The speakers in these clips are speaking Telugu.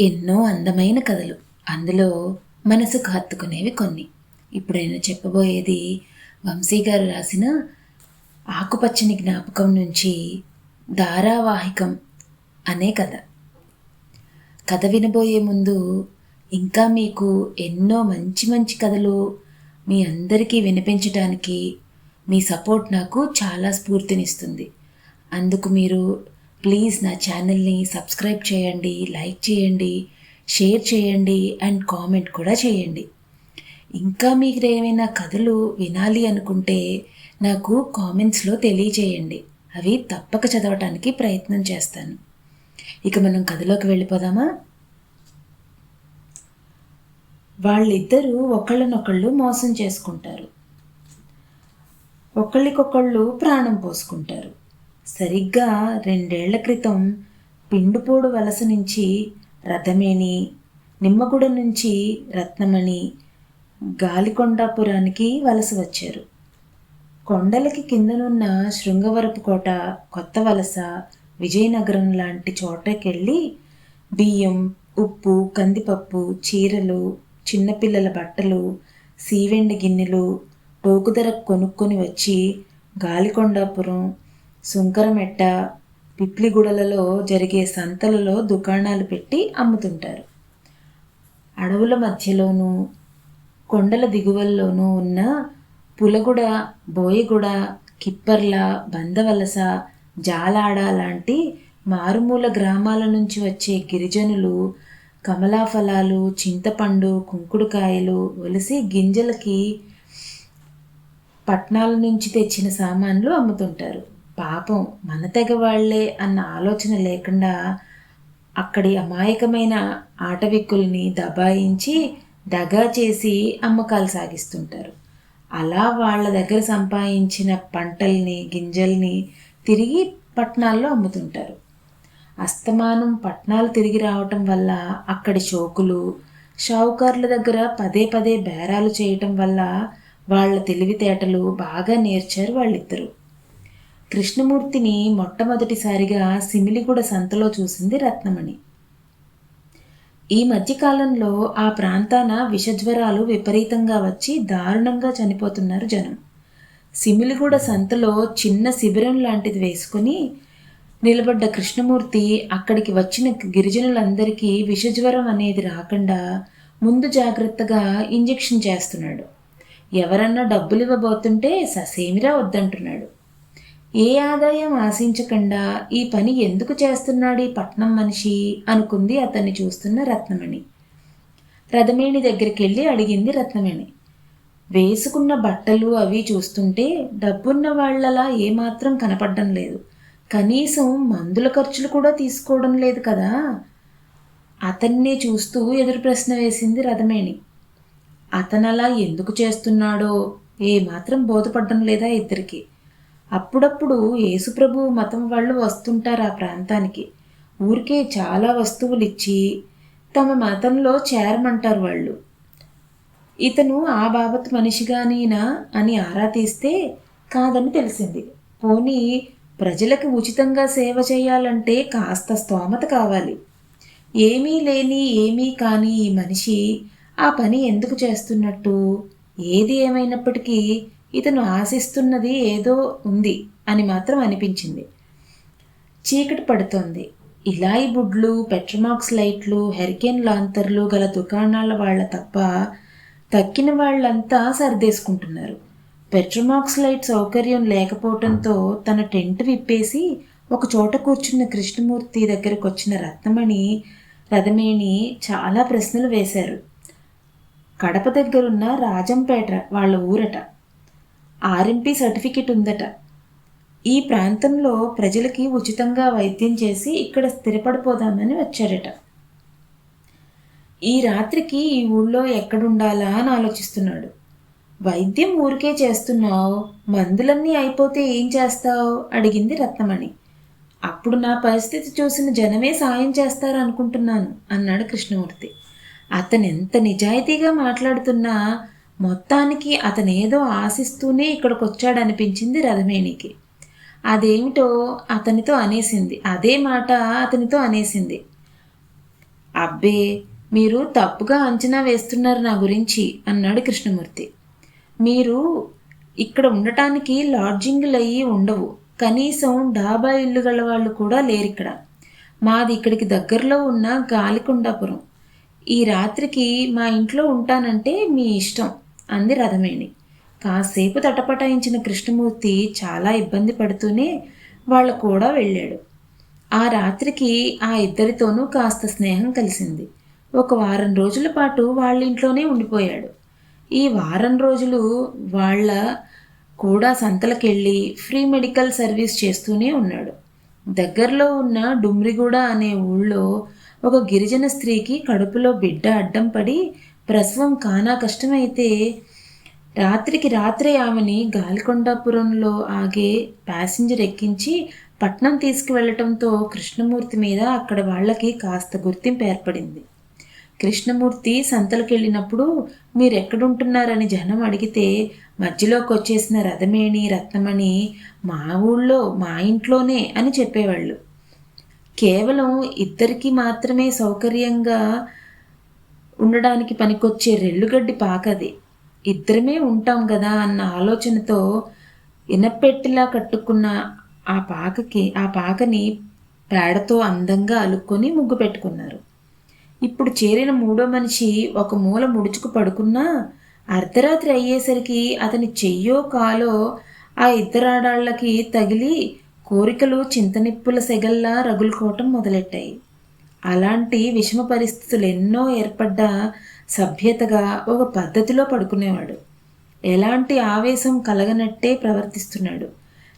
ఎన్నో అందమైన కథలు. అందులో మనసుకు హత్తుకునేవి కొన్ని. ఇప్పుడు నేను చెప్పబోయేది వంశీ గారు రాసిన ఆకుపచ్చని జ్ఞాపకం నుంచి ధారావాహికం అనే కథ. కథ వినబోయే ముందు ఇంకా మీకు ఎన్నో మంచి మంచి కథలు మీ అందరికీ వినిపించడానికి మీ సపోర్ట్ నాకు చాలా స్ఫూర్తినిస్తుంది. అందుకు మీరు ప్లీజ్ నా ఛానల్ని సబ్స్క్రైబ్ చేయండి లైక్ చేయండి షేర్ చేయండి అండ్ కామెంట్ కూడా చేయండి. ఇంకా మీకు ఏమైనా కథలు వినాలి అనుకుంటే నాకు కామెంట్స్లో తెలియజేయండి. అవి తప్పక చదవటానికి ప్రయత్నం చేస్తాను. ఇక మనం కథలోకి వెళ్ళిపోదామా? వాళ్ళిద్దరూ ఒకళ్ళనొకళ్ళు మోసం చేసుకుంటారు. ఒకళ్ళకొకళ్ళు ప్రాణం పోసుకుంటారు. సరిగ్గా రెండేళ్ళ క్రితం పిండుపోడు వలస నుంచి రథమేణి నిమ్మగూడ నుంచి రత్నమణి గాలికొండాపురానికి వలస వచ్చారు. కొండలకి కిందనున్న శృంగవరపు కోట కొత్త వలస విజయనగరం లాంటి చోటకెళ్ళి బియ్యం ఉప్పు కందిపప్పు చీరలు చిన్నపిల్లల బట్టలు సీవెండి గిన్నెలు టోకుధర కొనుక్కొని వచ్చి గాలికొండాపురం సుంకరమెట్ట పిప్లిగుడలలో జరిగే సంతలలో దుకాణాలు పెట్టి అమ్ముతుంటారు. అడవుల మధ్యలోనూ కొండల దిగువల్లోనూ ఉన్న పులగుడ బోయగుడ కిప్పర్ల బందవలస జాలాడ లాంటి మారుమూల గ్రామాల నుంచి వచ్చే గిరిజనులు కమలాఫలాలు చింతపండు కుంకుడుకాయలు ఒలిసి గింజలకి పట్నాల నుంచి తెచ్చిన సామాన్లు అమ్ముతుంటారు. పాపం మన తెగ వాళ్ళే అన్న ఆలోచన లేకుండా అక్కడి అమాయకమైన ఆటవిక్కుల్ని దబాయించి దగా చేసి అమ్మకాలు సాగిస్తుంటారు. అలా వాళ్ళ దగ్గర సంపాదించిన పంటల్ని గింజల్ని తిరిగి పట్టణాల్లో అమ్ముతుంటారు. అస్తమానం పట్నాలు తిరిగి రావటం వల్ల అక్కడి షోకులు షావుకారుల దగ్గర పదే పదే బేరాలు చేయటం వల్ల వాళ్ళ తెలివితేటలు బాగా నేర్చారు వాళ్ళిద్దరూ. కృష్ణమూర్తిని మొట్టమొదటిసారిగా సిమిలిగూడ సంతలో చూసింది రత్నమణి. ఈ మధ్యకాలంలో ఆ ప్రాంతాన విషజ్వరాలు విపరీతంగా వచ్చి దారుణంగా చనిపోతున్నారు జనం. సిమిలిగూడ సంతలో చిన్న శిబిరం లాంటిది వేసుకుని నిలబడ్డ కృష్ణమూర్తి అక్కడికి వచ్చిన గిరిజనులందరికీ విషజ్వరం అనేది రాకుండా ముందు జాగ్రత్తగా ఇంజెక్షన్ చేస్తున్నాడు. ఎవరన్నా డబ్బులు ఇవ్వబోతుంటే ససేమిరా వద్దంటున్నాడు. ఏ ఆదాయం ఆశించకుండా ఈ పని ఎందుకు చేస్తున్నాడు ఈ పట్నం మనిషి? అనుకుంది అతన్ని చూస్తున్న రత్నమణి. రథమేణి దగ్గరికి వెళ్ళి అడిగింది రత్నమేణి. వేసుకున్న బట్టలు అవి చూస్తుంటే డబ్బున్న వాళ్ళలా ఏమాత్రం కనపడడం లేదు. కనీసం మందుల ఖర్చులు కూడా తీసుకోవడం లేదు కదా? అతన్నే చూస్తూ ఎదురు ప్రశ్న వేసింది రథమేణి. అతనలా ఎందుకు చేస్తున్నాడో ఏమాత్రం బోధపడడం లేదా ఇద్దరికి? అప్పుడప్పుడు యేసుప్రభు మతం వాళ్ళు వస్తుంటారు ఆ ప్రాంతానికి. ఊరికే చాలా వస్తువులు ఇచ్చి తమ మతంలో చేరమంటారు వాళ్ళు. ఇతను ఆ బాబత్ మనిషిగానేనా అని ఆరా తీస్తే కాదని తెలిసింది. పోనీ ప్రజలకు ఉచితంగా సేవ చేయాలంటే కాస్త స్తోమత కావాలి. ఏమీ లేని ఏమీ కాని ఈ మనిషి ఆ పని ఎందుకు చేస్తున్నట్టు? ఏది ఏమైనప్పటికీ ఇతను ఆశిస్తున్నది ఏదో ఉంది అని మాత్రం అనిపించింది. చీకటి పడుతోంది. ఇలాయి బుడ్లు పెట్రమాక్స్ లైట్లు హెరికేన్ లాంతర్లు గల దుకాణాల వాళ్ళ తప్ప తక్కిన వాళ్ళంతా సర్దేసుకుంటున్నారు. పెట్రమాక్స్ లైట్ సౌకర్యం లేకపోవడంతో తన టెంట్ విప్పేసి ఒక చోట కూర్చున్న కృష్ణమూర్తి దగ్గరకు వచ్చిన రత్నమణి రథమేణి చాలా ప్రశ్నలు వేశారు. కడప దగ్గరున్న రాజంపేట వాళ్ళ ఊరట. ఆర్ఎంపీ సర్టిఫికెట్ ఉందట. ఈ ప్రాంతంలో ప్రజలకి ఉచితంగా వైద్యం చేసి ఇక్కడ స్థిరపడిపోదామని వచ్చారట. ఈ రాత్రికి ఈ ఊళ్ళో ఎక్కడుండాలా అని ఆలోచిస్తున్నాడు. వైద్యం ఊరికే చేస్తున్నావు మందులన్నీ అయిపోతే ఏం చేస్తావు? అడిగింది రత్నమణి. అప్పుడు నా పరిస్థితి చూసిన జనమే సాయం చేస్తారు అనుకుంటున్నాను అన్నాడు కృష్ణమూర్తి. అతను ఎంత నిజాయితీగా మాట్లాడుతున్నా మొత్తానికి అతనేదో ఆశిస్తూనే ఇక్కడికి వచ్చాడనిపించింది రథమేణికి అదేమిటో అతనితో అనేసింది. అదే మాట అతనితో అనేసింది. అబ్బే మీరు తప్పుగా అంచనా వేస్తున్నారు నా గురించి అన్నాడు కృష్ణమూర్తి. మీరు ఇక్కడ ఉండటానికి లాడ్జింగ్లు అయ్యి ఉండవు. కనీసం డాబా ఇల్లు గల వాళ్ళు కూడా లేరు ఇక్కడ మాది ఇక్కడికి దగ్గరలో ఉన్న గాలికొండాపురం. ఈ రాత్రికి మా ఇంట్లో ఉంటానంటే మీ ఇష్టం. అంది రథమేణి కాసేపు తటపటాయించిన కృష్ణమూర్తి చాలా ఇబ్బంది పడుతూనే వాళ్ళ కూడా వెళ్ళాడు. ఆ రాత్రికి ఆ ఇద్దరితోనూ కాస్త స్నేహం కలిసింది. ఒక వారం రోజుల పాటు వాళ్ళ ఇంట్లోనే ఉండిపోయాడు. ఈ వారం రోజులు వాళ్ళ కూడా సంతలకెళ్ళి ఫ్రీ మెడికల్ సర్వీస్ చేస్తూనే ఉన్నాడు. దగ్గరలో ఉన్న డుమ్రిగూడ అనే ఊళ్ళో ఒక గిరిజన స్త్రీకి కడుపులో బిడ్డ అడ్డం పడి ప్రసవం కానా కష్టమైతే రాత్రికి రాత్రే ఆమెని గాలికొండాపురంలో ఆగే ప్యాసింజర్ ఎక్కించి పట్నం తీసుకువెళ్ళటంతో కృష్ణమూర్తి మీద అక్కడ వాళ్ళకి కాస్త గుర్తింపు ఏర్పడింది. కృష్ణమూర్తి సంతలకెళ్ళినప్పుడు మీరెక్కడుంటున్నారని జనం అడిగితే మధ్యలోకి వచ్చేసిన రథమేణి రత్నమణి మా ఊళ్ళో మా ఇంట్లోనే అని చెప్పేవాళ్ళు. కేవలం ఇద్దరికి మాత్రమే సౌకర్యంగా ఉండడానికి పనికొచ్చే రెల్లుగడ్డి పాకది. ఇద్దరమే ఉంటాం కదా అన్న ఆలోచనతో ఇనపెట్టిలా కట్టుకున్న ఆ పాకకి ఆ పాకని పేడతో అందంగా అలుక్కొని ముగ్గు పెట్టుకున్నారు. ఇప్పుడు చేరిన మూడో మనిషి ఒక మూల ముడుచుకు పడుకున్నా అర్ధరాత్రి అయ్యేసరికి అతని చెయ్యో కాలో ఆ ఇద్దరాడాళ్ళకి తగిలి కోరికలు చింతనిప్పుల సెగల్లా రగులుకోవటం మొదలెట్టాయి. అలాంటి విషమ పరిస్థితులు ఎన్నో ఏర్పడ్డా సభ్యతగా ఒక పద్ధతిలో పడుకునేవాడు. ఎలాంటి ఆవేశం కలగనట్టే ప్రవర్తిస్తున్నాడు.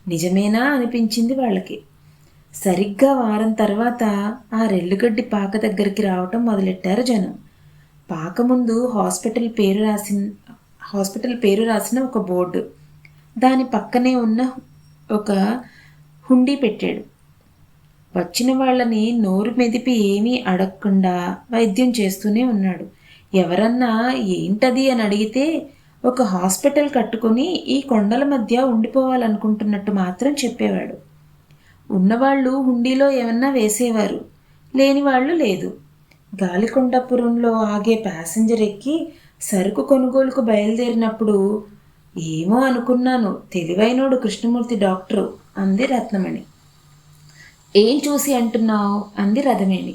నిజమేనా అనిపించింది వాళ్ళకి. సరిగ్గా వారం తర్వాత ఆ రెల్లుగడ్డి పాక దగ్గరికి రావటం మొదలెట్టారు జనం. పాక ముందు హాస్పిటల్ పేరు రాసిన హాస్పిటల్ పేరు రాసిన ఒక బోర్డు. దాని పక్కనే ఉన్న ఒక హుండీ పెట్టాడు. వచ్చిన వాళ్ళని నోరు మెదిపి ఏమీ అడగకుండా వైద్యం చేస్తూనే ఉన్నాడు. ఎవరన్నా ఏంటది అని అడిగితే ఒక హాస్పిటల్ కట్టుకుని ఈ కొండల మధ్య ఉండిపోవాలనుకుంటున్నట్టు మాత్రం చెప్పేవాడు. ఉన్నవాళ్ళు హుండీలో ఏమన్నా వేసేవారు. లేని వాళ్ళు లేదు. గాలికొండపురంలో ఆగే ప్యాసింజర్ ఎక్కి సరుకు కొనుగోలుకు బయలుదేరినప్పుడు ఏమో అనుకున్నాను. తెలివైనోడు కృష్ణమూర్తి డాక్టరు అంది రత్నమణి. ఏం చూసి అంటున్నావు? అంది రథమేణి.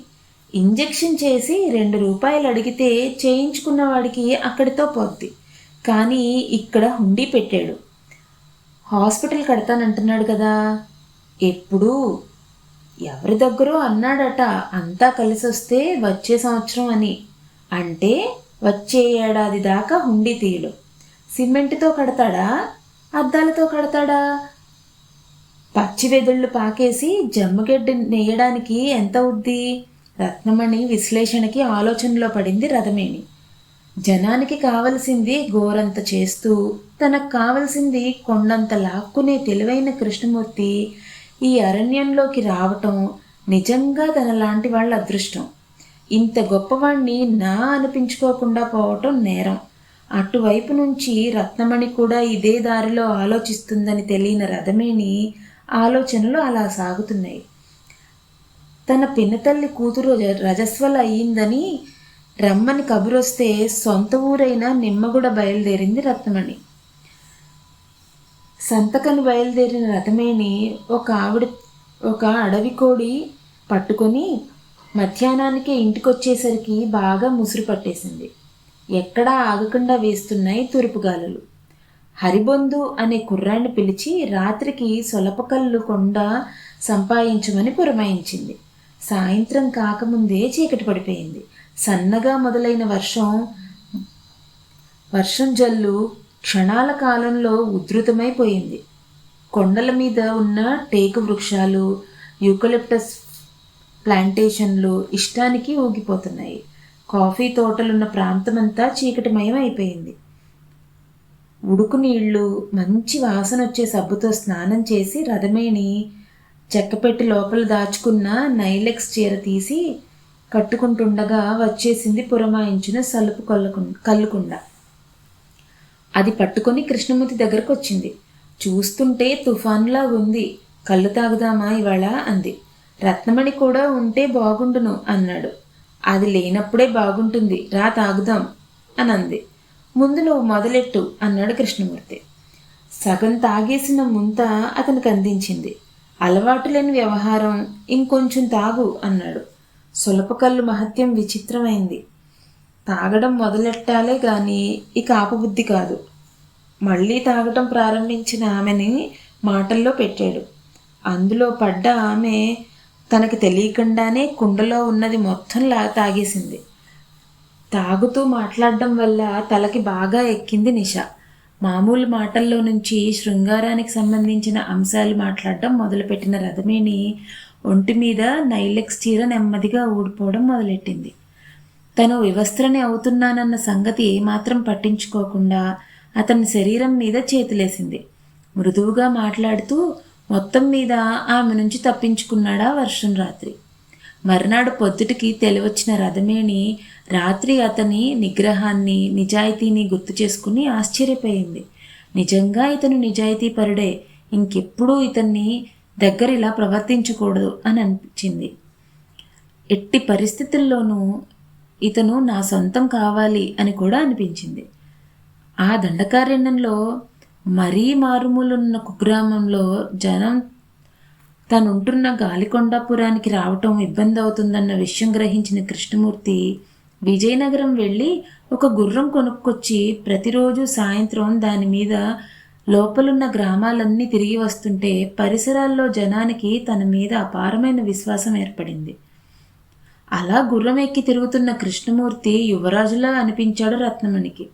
ఇంజెక్షన్ చేసి రెండు రూపాయలు అడిగితే చేయించుకున్న వాడికి అక్కడితో పోద్ది. కానీ ఇక్కడ హుండీ పెట్టాడు. హాస్పిటల్ కడతానంటున్నాడు కదా. ఎప్పుడు? ఎవరి దగ్గరో అన్నాడట. అంతా కలిసి వస్తే వచ్చే సంవత్సరం అని. అంటే వచ్చే ఏడాది దాకా హుండీ తీయడు. సిమెంట్తో కడతాడా? అద్దాలతో కడతాడా? పచ్చి వెదుళ్ళు పాకేసి జమ్మగడ్డి నేయడానికి ఎంత అవుద్ది రత్నమణి విశ్లేషణకి ఆలోచనలో పడింది రథమేణి. జనానికి కావలసింది గోరంత చేస్తూ తనకు కావలసింది కొండంత లాక్కునే తెలివైన కృష్ణమూర్తి ఈ అరణ్యంలోకి రావటం నిజంగా తన లాంటి వాళ్ళ అదృష్టం. ఇంత గొప్పవాణ్ణి నా అనిపించుకోకుండా పోవటం నేరం. అటువైపు నుంచి రత్నమణి కూడా ఇదే దారిలో ఆలోచిస్తుందని తెలియని రథమేణి ఆలోచనలు అలా సాగుతున్నాయి. తన పినతల్లి కూతురు రజస్వల అయ్యిందని రమ్మని కబురొస్తే సొంత ఊరైన నిమ్మగూడ బయలుదేరింది రత్నమణి. సంతకను బయలుదేరిన రథమేణి ఒక ఆవిడ ఒక అడవి కోడి పట్టుకొని మధ్యాహ్నానికే ఇంటికొచ్చేసరికి బాగా ముసురు పట్టేసింది. ఎక్కడా ఆగకుండా వేస్తున్నాయి తూర్పుగాలులు. హరిబొందు అనే కుర్రాన్ని పిలిచి రాత్రికి సొలపకల్లు కొండ సంపాదించమని పురమాయించింది. సాయంత్రం కాకముందే చీకటి పడిపోయింది. సన్నగా మొదలైన వర్షం వర్షం జల్లు క్షణాల కాలంలో ఉధృతమైపోయింది. కొండల మీద ఉన్న టేకు వృక్షాలు యూకలిప్టస్ ప్లాంటేషన్లు ఇష్టానికి ఊగిపోతున్నాయి. కాఫీ తోటలున్న ప్రాంతమంతా చీకటిమయం అయిపోయింది ఉడుకు నీళ్ళు మంచి వాసన వచ్చే సబ్బుతో స్నానం చేసి రథమేని చెక్కపెట్టి లోపల దాచుకున్న నైలెక్స్ చీర తీసి కట్టుకుంటుండగా వచ్చేసింది పురమాయించిన సలుపు కల్లుకు కల్లుకుండా అది పట్టుకొని కృష్ణమూర్తి దగ్గరకు వచ్చింది చూస్తుంటే తుఫాన్లా ఉంది. కళ్ళు తాగుదామా ఇవాళ? అంది. రత్నమణి కూడా ఉంటే బాగుండును అన్నాడు. అది లేనప్పుడే బాగుంటుంది. రా తాగుదాం అని అంది ముందు నువ్వు మొదలెట్టు అన్నాడు కృష్ణమూర్తి. సగం తాగేసిన ముంత అతనికి అందించింది. అలవాటు లేని వ్యవహారం ఇంకొంచెం తాగు అన్నాడు. సులపకల్లు మహత్యం విచిత్రమైంది. తాగడం మొదలెట్టాలే గాని ఇక ఆపబుద్ధి కాదు. మళ్ళీ తాగటం ప్రారంభించిన ఆమెని మాటల్లో పెట్టాడు. అందులో పడ్డ ఆమె తనకు తెలియకుండానే కుండలో ఉన్నది మొత్తంలా తాగేసింది. తాగుతూ మాట్లాడడం వల్ల తలకి బాగా ఎక్కింది నిష. మామూలు మాటల్లో నుంచి శృంగారానికి సంబంధించిన అంశాలు మాట్లాడడం మొదలుపెట్టిన రథమేణి ఒంటి మీద నైలెక్స్ చీర నెమ్మదిగా ఊడిపోవడం మొదలెట్టింది. తను వివస్త్రని అవుతున్నానన్న సంగతి ఏమాత్రం పట్టించుకోకుండా అతని శరీరం మీద చేతులేసింది. మృదువుగా మాట్లాడుతూ మొత్తం మీద ఆమె నుంచి తప్పించుకున్నాడా వర్షం రాత్రి? మర్నాడు పొద్దుటికి తెలివచ్చిన రథమేణి రాత్రి అతని నిగ్రహాన్ని నిజాయితీని గుర్తు చేసుకుని ఆశ్చర్యపోయింది. నిజంగా ఇతను నిజాయితీ పరుడే. ఇంకెప్పుడూ ఇతన్ని దగ్గర ఇలా ప్రవర్తించకూడదు అని అనిపించింది. ఎట్టి పరిస్థితుల్లోనూ ఇతను నా సొంతం కావాలి అని కూడా అనిపించింది. ఆ దండకారణ్యంలో మరీ మారుమూలున్న కుగ్రామంలో జనం తనుంటున్న గాలికొండాపురానికి రావటం ఇబ్బంది అవుతుందన్న విషయం గ్రహించిన కృష్ణమూర్తి విజయనగరం వెళ్ళి ఒక గుర్రం కొనుక్కొచ్చి ప్రతిరోజు సాయంత్రం దాని మీద లోపలున్న గ్రామాలన్నీ తిరిగి వస్తుంటే పరిసరాల్లో జనానికి తన మీద అపారమైన విశ్వాసం ఏర్పడింది. అలా గుర్రం ఎక్కి తిరుగుతున్న కృష్ణమూర్తి యువరాజులా అనిపించాడు రత్నమణికి.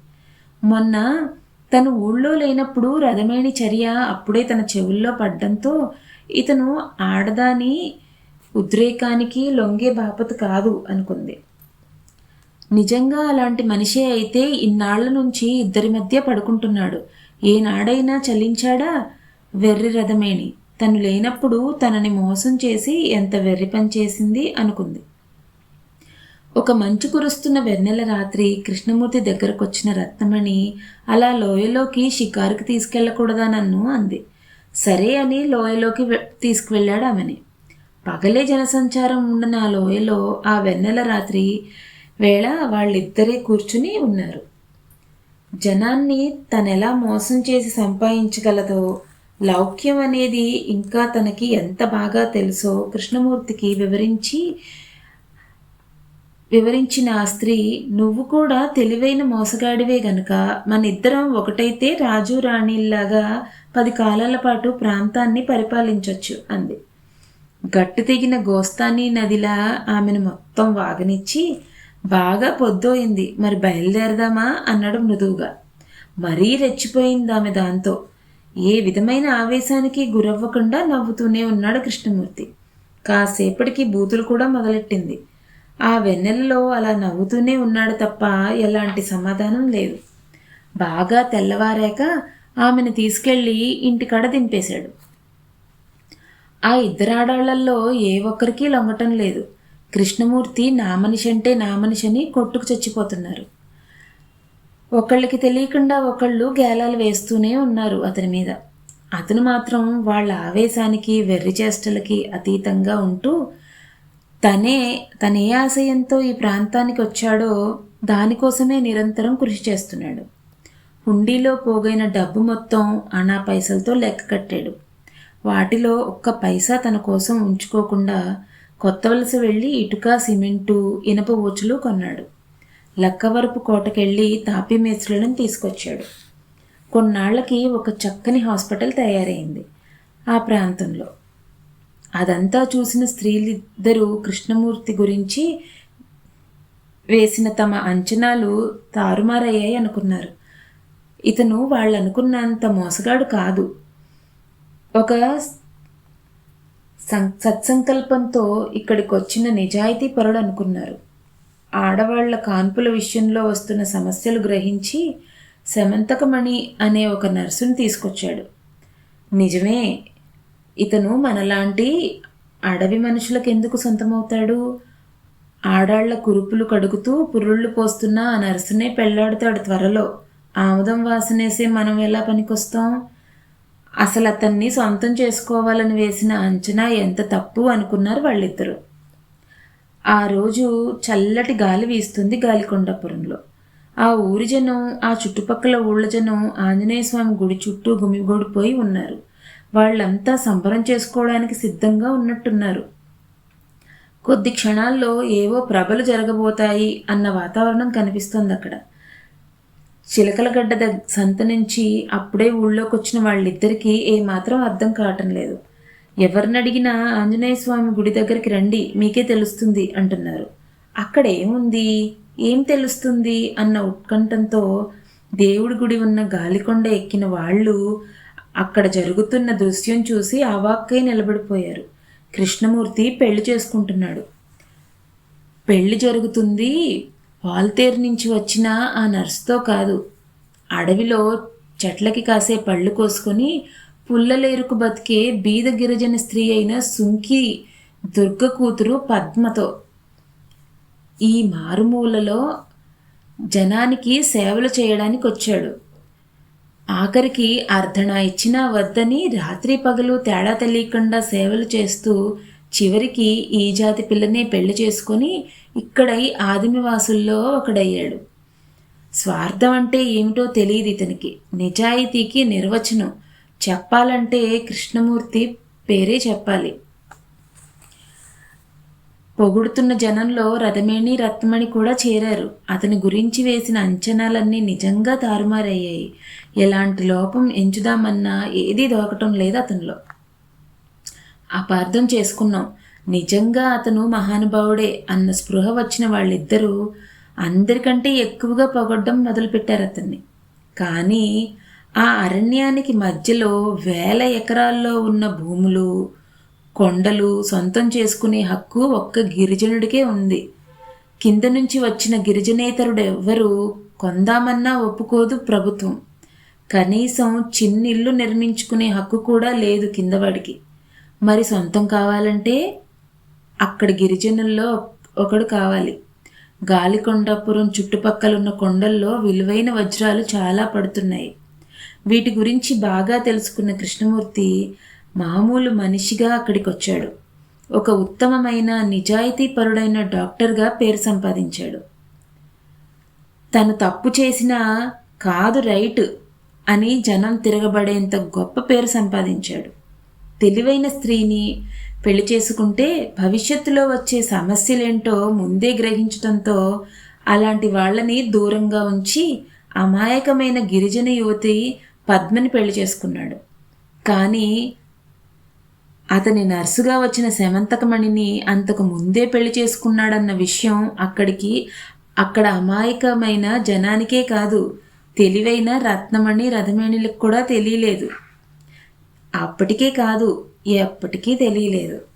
మొన్న తను ఊళ్ళో లేనప్పుడు రథమేణి చర్య అప్పుడే తన చెవుల్లో పడ్డంతో ఇతను ఆడదాని ఉద్రేకానికి లొంగే బాపత కాదు అనుకుంది. నిజంగా అలాంటి మనిషే అయితే ఇన్నాళ్ళ నుంచి ఇద్దరి మధ్య పడుకుంటున్నాడు. ఏనాడైనా చలించాడా? వెర్రి రథమేణి. తను లేనప్పుడు తనని మోసం చేసి ఎంత వెర్రి పని చేసింది అనుకుంది. ఒక మంచు కురుస్తున్న వెన్నెల రాత్రి కృష్ణమూర్తి దగ్గరకొచ్చిన రత్నమణి అలా లోయలోకి షికారుకి తీసుకెళ్ళకూడదా నన్ను అంది. సరే అని లోయలోకి తీసుకువెళ్ళాడు ఆమెని. పగలే జనసంచారం ఉన్న ఆ లోయలో ఆ వెన్నెల రాత్రి వేళ వాళ్ళిద్దరే కూర్చుని ఉన్నారు. జనాన్ని తనెలా మోసం చేసి సంపాదించగలదో లౌక్యం అనేది ఇంకా తనకి ఎంత బాగా తెలుసో కృష్ణమూర్తికి వివరించి వివరించిన ఆ స్త్రీ నువ్వు కూడా తెలివైన మోసగాడివే గనుక మన ఇద్దరం ఒకటైతే రాజు రాణిల్లాగా పది కాలాల పాటు ప్రాంతాన్ని పరిపాలించవచ్చు అంది. గట్టు తెగిన గోస్తాని నదిలా ఆమెను మొత్తం వాగనిచ్చి బాగా పొద్దోయింది మరి బయలుదేరదామా? అన్నాడు మృదువుగా. మరీ రెచ్చిపోయింది ఆమె దాంతో. ఏ విధమైన ఆవేశానికి గురవ్వకుండా నవ్వుతూనే ఉన్నాడు కృష్ణమూర్తి. కాసేపటికి బూతులు కూడా మొదలెట్టింది. ఆ వెన్నెలలో అలా నవ్వుతూనే ఉన్నాడు తప్ప ఎలాంటి సమాధానం లేదు. బాగా తెల్లవారాక ఆమెను తీసుకెళ్ళి ఇంటికాడ దింపేశాడు. ఆ ఇద్దరు ఏ ఒక్కరికి లొంగటం లేదు. కృష్ణమూర్తి నా మనిషి అంటే నా మనిషి అని కొట్టుకు చచ్చిపోతున్నారు. ఒకళ్ళకి తెలియకుండా ఒకళ్ళు గేలాలు వేస్తూనే ఉన్నారు అతని మీద. అతను మాత్రం వాళ్ళ ఆవేశానికి వెర్రి చేష్టలకి అతీతంగా ఉంటూ తనే తన ఏ ఆశయంతో ఈ ప్రాంతానికి వచ్చాడో దానికోసమే నిరంతరం కృషి చేస్తున్నాడు. హుండీలో పోగైన డబ్బు మొత్తం అనా పైసలతో లెక్క కట్టాడు. వాటిలో ఒక్క పైసా తన కోసం ఉంచుకోకుండా కొత్త వలస వెళ్ళి ఇటుక సిమెంటు ఇనప ఊచులు కొన్నాడు. లక్కవరపు కోటకెళ్ళి తాపి మేస్త్రులను తీసుకొచ్చాడు. కొన్నాళ్ళకి ఒక చక్కని హాస్పిటల్ తయారైంది ఆ ప్రాంతంలో. అదంతా చూసిన స్త్రీలిద్దరూ కృష్ణమూర్తి గురించి వేసిన తమ అంచనాలు తారుమారయ్యాయి అనుకున్నారు. ఇతను వాళ్ళు అనుకున్నంత మోసగాడు కాదు. ఒక సత్సంకల్పంతో ఇక్కడికి వచ్చిన నిజాయితీ పరుడు అనుకున్నారు ఆడవాళ్ళ కాన్పుల విషయంలో వస్తున్న సమస్యలు గ్రహించి శమంతకమణి అనే ఒక నర్సును తీసుకొచ్చాడు. నిజమే ఇతను మనలాంటి అడవి మనుషులకు ఎందుకు సొంతమవుతాడు? ఆడాళ్ళ కురుపులు కడుగుతూ పురుళ్ళు పోస్తున్న ఆ నర్సునే పెళ్ళాడుతాడు త్వరలో. ఆముదం వాసనేసే మనం ఎలా పనికొస్తాం? అసలు అతన్ని సొంతం చేసుకోవాలని వేసిన అంచనా ఎంత తప్పు అనుకున్నారు వాళ్ళిద్దరూ. ఆ రోజు చల్లటి గాలి వీస్తుంది గాలికొండపురంలో. ఆ ఊరి జనం ఆ చుట్టుపక్కల ఊళ్ళ జనం ఆంజనేయ స్వామి గుడి చుట్టూ గుమిగూడిపోయి ఉన్నారు. వాళ్ళంతా సంబరం చేసుకోవడానికి సిద్ధంగా ఉన్నట్టున్నారు. కొద్ది క్షణాల్లో ఏవో ప్రభలు జరగబోతాయి అన్న వాతావరణం కనిపిస్తుంది అక్కడ చిలకలగడ్డ దగ్ సంత నుంచి అప్పుడే ఊళ్ళోకి వచ్చిన వాళ్ళిద్దరికీ ఏమాత్రం అర్థం కావటం లేదు. ఎవరిని అడిగినా ఆంజనేయ స్వామి గుడి దగ్గరికి రండి మీకే తెలుస్తుంది అంటున్నారు. అక్కడ ఏముంది ఏం తెలుస్తుంది అన్న ఉత్కంఠంతో దేవుడి గుడి ఉన్న గాలికొండ ఎక్కిన వాళ్ళు అక్కడ జరుగుతున్న దృశ్యం చూసి అవాక్కై నిలబడిపోయారు. కృష్ణమూర్తి పెళ్ళి చేసుకుంటున్నాడు. పెళ్ళి జరుగుతుంది వాల్తేరు నుంచి వచ్చిన ఆ నర్సుతో కాదు. అడవిలో చెట్లకి కాసే పళ్ళు కోసుకొని పుల్లలేరుకు బతికే బీద గిరిజన స్త్రీ అయిన సుంకి దుర్గ కూతురు పద్మతో. ఈ మారుమూలలో జనానికి సేవలు చేయడానికి వచ్చాడు. ఆఖరికి అర్ధన ఇచ్చినా వద్దని రాత్రి పగలు తేడా తెలియకుండా సేవలు చేస్తూ చివరికి ఈ జాతి పిల్లనే పెళ్ళి చేసుకొని ఇక్కడై ఆదిమివాసుల్లో ఒకడయ్యాడు. స్వార్థం అంటే ఏమిటో తెలియదు ఇతనికి. నిజాయితీకి నిర్వచనం. చెప్పాలంటే కృష్ణమూర్తి పేరే చెప్పాలి. పొగుడుతున్న జనంలో రథమేణి రత్నమణి కూడా చేరారు. అతని గురించి వేసిన అంచనాలన్నీ నిజంగా తారుమారయ్యాయి. ఎలాంటి లోపం ఎంచుదామన్నా ఏదీ దొరకటం లేదు అతనిలో. అపార్థం చేసుకున్నాం. నిజంగా అతను మహానుభావుడే అన్న స్పృహ వచ్చిన వాళ్ళిద్దరూ అందరికంటే ఎక్కువగా పొగడ్డం మొదలుపెట్టారు అతన్ని. కానీ ఆ అరణ్యానికి మధ్యలో వేల ఎకరాల్లో ఉన్న భూములు కొండలు సొంతం చేసుకునే హక్కు ఒక్క గిరిజనుడికే ఉంది. కింద నుంచి వచ్చిన గిరిజనేతరుడు ఎవ్వరూ కొందామన్నా ఒప్పుకోదు ప్రభుత్వం. కనీసం చిన్నిల్లు నిర్మించుకునే హక్కు కూడా లేదు కిందవాడికి మరి సొంతం కావాలంటే అక్కడ గిరిజనుల్లో ఒకడు కావాలి. గాలికొండాపురం చుట్టుపక్కలున్న కొండల్లో విలువైన వజ్రాలు చాలా పడుతున్నాయి. వీటి గురించి బాగా తెలుసుకున్న కృష్ణమూర్తి మామూలు మనిషిగా అక్కడికి వచ్చాడు ఒక ఉత్తమమైన నిజాయితీ పరుడైన డాక్టర్గా పేరు సంపాదించాడు. తను తప్పు చేసినా కాదు రైట్ అని జనం తిరగబడేంత గొప్ప పేరు సంపాదించాడు. తెలివైన స్త్రీని పెళ్ళి చేసుకుంటే భవిష్యత్తులో వచ్చే సమస్యలేంటో ముందే గ్రహించడంతో అలాంటి వాళ్ళని దూరంగా ఉంచి అమాయకమైన గిరిజన యువతి పద్మని పెళ్ళి చేసుకున్నాడు. కానీ అతని నర్సుగా వచ్చిన శమంతకమణిని అంతకు ముందే పెళ్ళి చేసుకున్నాడన్న విషయం అక్కడికి అక్కడ అమాయకమైన జనానికే కాదు తెలివైన రత్నమణి రథమేణులకు కూడా తెలియలేదు. అప్పటికే కాదు ఎప్పటికీ తెలియలేదు.